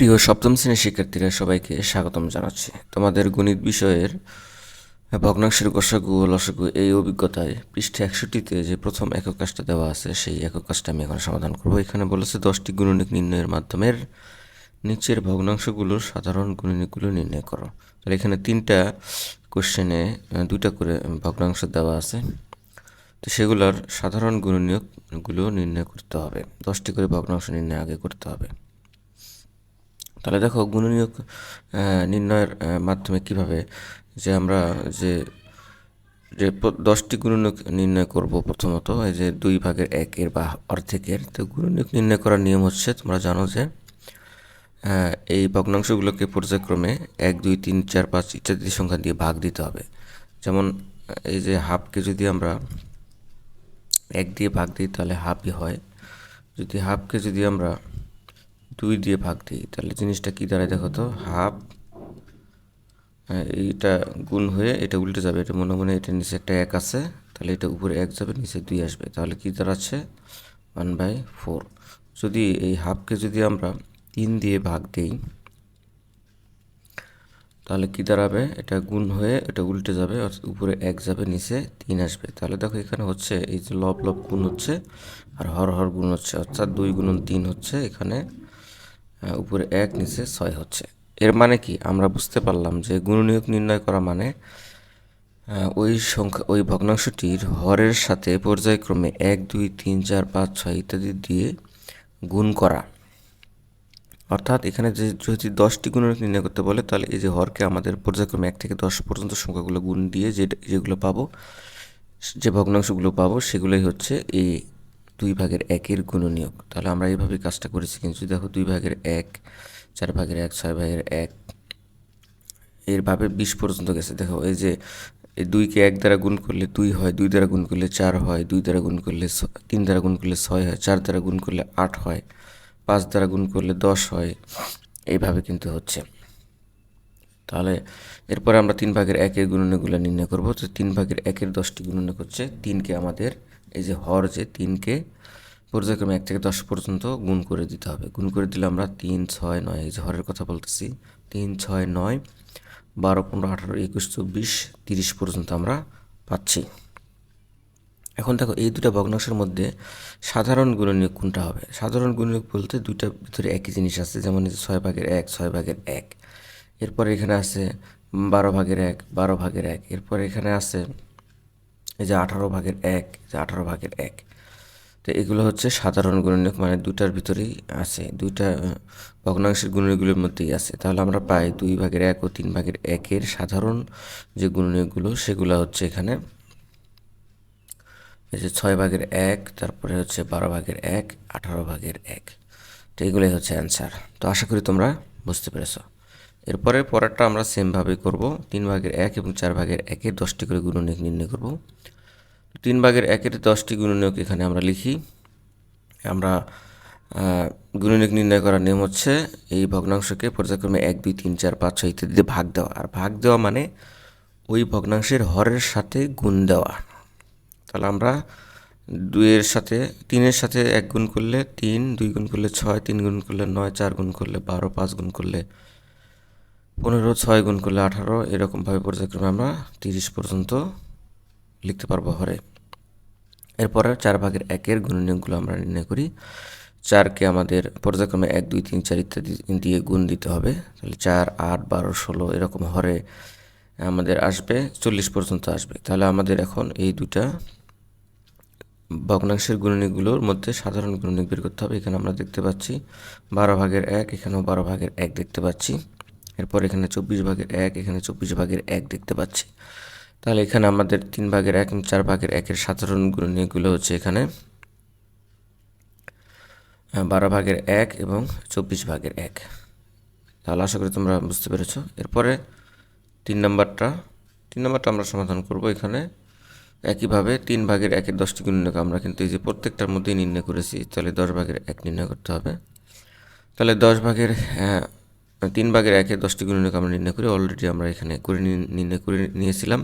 প্রিয় সপ্তম শ্রেণির শিক্ষার্থীরা সবাইকে স্বাগতম জানাচ্ছি। তোমাদের গণিত বিষয়ের ভগ্নাংশের গসাগু ও লসাগু এই অভিজ্ঞতায় পৃষ্ঠে একষট্টিতে যে প্রথম একক কাজটা দেওয়া আছে, সেই একক কাজটা আমি এখন সমাধান করব। এখানে বলেছে দশটি গুণনিক নির্ণয়ের মাধ্যমের নিচের ভগ্নাংশগুলোর সাধারণ গুণনিকগুলো নির্ণয় করো। তাহলে এখানে তিনটা কোশ্চেনে দুইটা করে ভগ্নাংশ দেওয়া আছে। তো সেগুলোর সাধারণ গুণনীয়কগুলো নির্ণয় করতে হবে। দশটি করে ভগ্নাংশ নির্ণয় আগে করতে হবে। তাহলে দেখো গুণনীয়ক নির্ণয়ের মাধ্যমে কীভাবে যে আমরা যে যে দশটি গুণনীয়ক নির্ণয় করব প্রথমত, এই যে দুই ভাগের একের বা অর্ধেকের, তো গুণনীয়ক নির্ণয় করার নিয়ম হচ্ছে, তোমরা জানো যে এই ভগ্নাংশগুলোকে পর্যায়ক্রমে এক, দুই, তিন, চার, পাঁচ ইত্যাদি সংখ্যা দিয়ে ভাগ দিতে হবে। যেমন এই যে হাফকে যদি আমরা এক দিয়ে ভাগ দিই, তাহলে হাফই হয়। যদি হাফকে যদি আমরা দুই দিয়ে ভাগ দিই। তাহলে জিনিসটা কি দাঁড়ায় দেখো তো? হাফ হ্যাঁ, এইটা গুণ হয়ে এটা উল্টে যাবে। এটা মনে মনে এটা নিচে একটা এক আছে তাহলে এটা উপরে এক যাবে নিচে দুই আসবে। তাহলে কী দাঁড়াচ্ছে? One by four. যদি এই হাফকে যদি আমরা তিন দিয়ে ভাগ দিই তাহলে কী দাঁড়াবে? এটা গুণ হয়ে এটা উল্টে যাবে অর্থাৎ উপরে এক যাবে নিচে তিন আসবে। তাহলে দেখো এখানে হচ্ছে এই যে লব লব গুণ হচ্ছে আর হর হর গুণ হচ্ছে অর্থাৎ দুই গুণন তিন হচ্ছে এখানে উপরে এক, নিচে ছয় হচ্ছে। এর মানে কি? আমরা বুঝতে পারলাম যে গুণনীয়ক নির্ণয় করা মানে ওই সংখ্যা, ওই ভগ্নাংশটির হরের সাথে পর্যায়ক্রমে এক, দুই, তিন, চার, পাঁচ, ছয় ইত্যাদি দিয়ে গুণ করা। অর্থাৎ এখানে যে যদি দশটি গুণনীয়ক নির্ণয় করতে বলে, তাহলে এই যে হরকে আমাদের পর্যায়ক্রমে এক থেকে দশ পর্যন্ত সংখ্যাগুলো গুণ দিয়ে যে যেগুলো পাবো, যে ভগ্নাংশগুলো পাবো, সেগুলোই হচ্ছে এই দুই ভাগের একের গুণনীয়ক। তাহলে আমরা এইভাবে কাজটা করেছি, কিন্তু দেখো দুই ভাগের এক, চার ভাগের এক, ছয় ভাগের এক এরভাবে বিশ পর্যন্ত গেছে। দেখো এই যে এই দুইকে এক দ্বারা গুণ করলে দুই হয়, দুই দ্বারা গুণ করলে চার হয়, দুই দ্বারা গুণ করলে তিন দ্বারা গুণ করলে ছয় হয়, চার দ্বারা গুণ করলে আট হয়, পাঁচ দ্বারা গুণ করলে দশ হয়, এইভাবে কিন্তু হচ্ছে। তাহলে এরপরে আমরা তিন ভাগের একের গুণনীয়কগুলো নির্ণয় করব। তো তিন ভাগের একের দশটি গুণনীয়ক হচ্ছে তিনকে আমাদের এই যে হর যে তিনকে, পর্যায়ক্রমে এক থেকে দশ পর্যন্ত গুণ করে দিতে হবে। গুণ করে দিলে আমরা তিন, ছয়, নয়, এই যে হরের কথা বলতেছি, তিন, ছয়, নয়, বারো, পনেরো, আঠারো, একুশ, চব্বিশ, তিরিশ পর্যন্ত আমরা পাচ্ছি। এখন দেখো, এই দুটা ভগ্নাংশের মধ্যে সাধারণ গুণনীয়ক কোনটা হবে? সাধারণ গুণনীয়ক বলতে দুইটা ভিতরে একই জিনিস আছে, যেমন ছয় ভাগের এক, ছয় ভাগের এক। এরপরে এখানে আছে বারো ভাগের এক, বারো ভাগের এক। এরপরে এখানে আছে এই যে আঠারো ভাগের এক যে আঠারো ভাগের এক। তো এগুলো হচ্ছে সাধারণ গুণনীয়ক মানে দুটার ভিতরেই আছে, দুইটা ভগ্নাংশের গুণনীয়কগুলোর মধ্যেই আছে। তাহলে আমরা পাই দুই ভাগের এক ও তিন ভাগের একের সাধারণ যে গুণনীয়কগুলো সেগুলো হচ্ছে এখানে এই যে ছয় ভাগের এক, তারপরে হচ্ছে বারো ভাগের এক, আঠারো ভাগের এক। তো এগুলোই হচ্ছে অ্যান্সার তো আশা করি তোমরা বুঝতে পেরেছ। এরপরে পরেরটা আমরা সেমভাবে করব। তিন ভাগের এক এবং চার ভাগের একের দশটি করে গুণনীয়ক নির্ণয় করব। তিন ভাগের একের দশটি গুণনীয়ক এখানে আমরা লিখি। আমরা গুণনীয়ক নির্ণয় করার নিয়ম হচ্ছে এই ভগ্নাংশকে পর্যায়ক্রমে এক, দুই, তিন, চার, পাঁচ, ছয় ইত্যাদিতে ভাগ দেওয়া। আর ভাগ দেওয়া মানে ওই ভগ্নাংশের হরের সাথে গুণ দেওয়া। তাহলে আমরা দুইয়ের সাথে, তিনের সাথে এক গুণ করলে তিন, দুই গুণ করলে ছয়, তিন গুণ করলে নয়, চার গুণ করলে বারো, পাঁচ গুণ করলে পনেরো ছয় গুণ করলে আঠারো, এরকমভাবে পর্যায়ক্রমে আমরা তিরিশ পর্যন্ত লিখতে পারব হরে। এরপরে চার ভাগের একের গুণ গুণনীয়কগুলো আমরা নির্ণয় করি। চারকে আমাদের পর্যায়ক্রমে এক, দুই, তিন, চার ইত্যাদি দিয়ে গুণ দিতে হবে। তাহলে চার, আট, বারো, ষোলো এরকম হরে আমাদের আসবে, চল্লিশ পর্যন্ত আসবে। তাহলে আমাদের এখন এই দুটা ভগ্নাংশের গুণনীয়কগুলোর মধ্যে সাধারণ গুণনীয়ক বের করতে হবে। এখানে আমরা দেখতে পাচ্ছি বারো ভাগের এক, এখানেও বারো ভাগের এক দেখতে পাচ্ছি। এরপর এখানে চব্বিশ ভাগের এক, এখানে চব্বিশ ভাগের এক দেখতে পাচ্ছি। তাহলে এখানে আমাদের তিন ভাগের এক চার ভাগের একের সাধারণ গুণনীয়কগুলো হচ্ছে এখানে বারো ভাগের এক এবং চব্বিশ ভাগের এক। তাহলে আশা করি তোমরা বুঝতে পেরেছ। এরপরে তিন নম্বরটা তিন নম্বরটা আমরা সমাধান করব এখানে। একইভাবে তিন ভাগের একের দশটি গুণনীয়ক আমরা কিন্তু এই যে প্রত্যেকটার মধ্যেই নির্ণয় করেছি, তাহলে দশ ভাগের এক নির্ণয় করতে হবে। তাহলে দশ ভাগের তিন ভাগের একের দশটি গুণনীয়ক আমরা নির্ণয় করি অলরেডি আমরা এখানে করে নির্ণয় করে নিয়েছিলাম।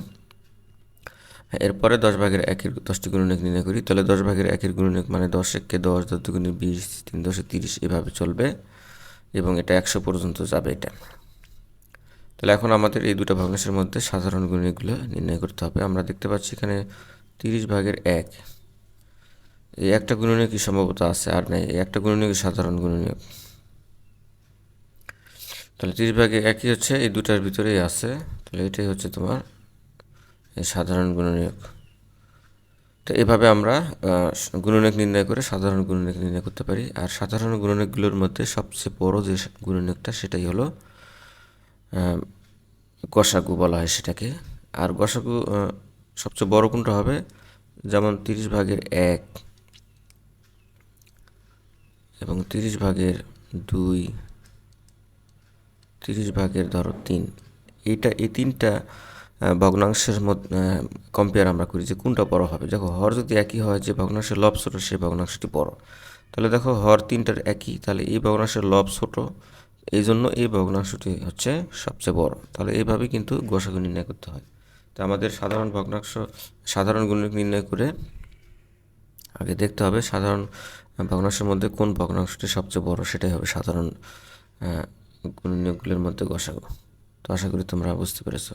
এরপরে দশ ভাগের একের দশটি গুণনীয়ক নির্ণয় করি, তাহলে দশ ভাগের একের গুণনীয়ক মানে দশ, একে দশ দশ দুগুণে বিশ, তিন দশে তিরিশ এভাবে চলবে এবং এটা একশো পর্যন্ত যাবে এটা। তাহলে এখন আমাদের এই দুটো ভগ্নাংশের মধ্যে সাধারণ গুণিতগুলো নির্ণয় করতে হবে। আমরা দেখতে পাচ্ছি এখানে তিরিশ ভাগের এক। এই একটা গুণনীয় কি সম্ভবত আছে, আর নেই। এই একটা গুণনীয় সাধারণ গুণনীয় তাহলে তিরিশ ভাগে একই হচ্ছে, এই দুটার ভিতরেই আছে। তাহলে এটাই হচ্ছে তোমার এই সাধারণ গুণনীয়ক। তো এভাবে আমরা গুণনীয়ক নির্ণয় করে সাধারণ গুণনীয়ক নির্ণয় করতে পারি। আর সাধারণ গুণনীয়কগুলোর মধ্যে সবচেয়ে বড় যে গুণনীয়কটা সেটাই হলো গসাগু বলা হয় সেটাকে। আর গসাগু সবচেয়ে বড় কোনটা হবে? যেমন তিরিশ ভাগের এক এবং তিরিশ ভাগের দুই তিরিশ ভাগের ধরো তিন। এইটা, এই তিনটা ভগ্নাংশের মধ্যে কম্পেয়ার আমরা করি যে কোনটা বড় হবে। দেখো, হর যদি একই হয়, যে ভগ্নাংশের লব ছোট সেই ভগ্নাংশটি বড়। তাহলে দেখো, হর তিনটার একই। তাহলে এই ভগ্নাংশের লব ছোট এই জন্য এই ভগ্নাংশটি হচ্ছে সবচেয়ে বড়। তাহলে এইভাবেই কিন্তু গোসাগু নির্ণয় করতে হয়। তো আমাদের সাধারণ ভগ্নাংশ, সাধারণ গুণিত নির্ণয় করে আগে দেখতে হবে সাধারণ ভগ্নাংশের মধ্যে কোন ভগ্নাংশটি সবচেয়ে বড়, সেটাই হবে সাধারণ গুণনীয়কগুলোর মধ্যে ঘষাবো তো আশা করি তোমরা বুঝতে পেরেছ।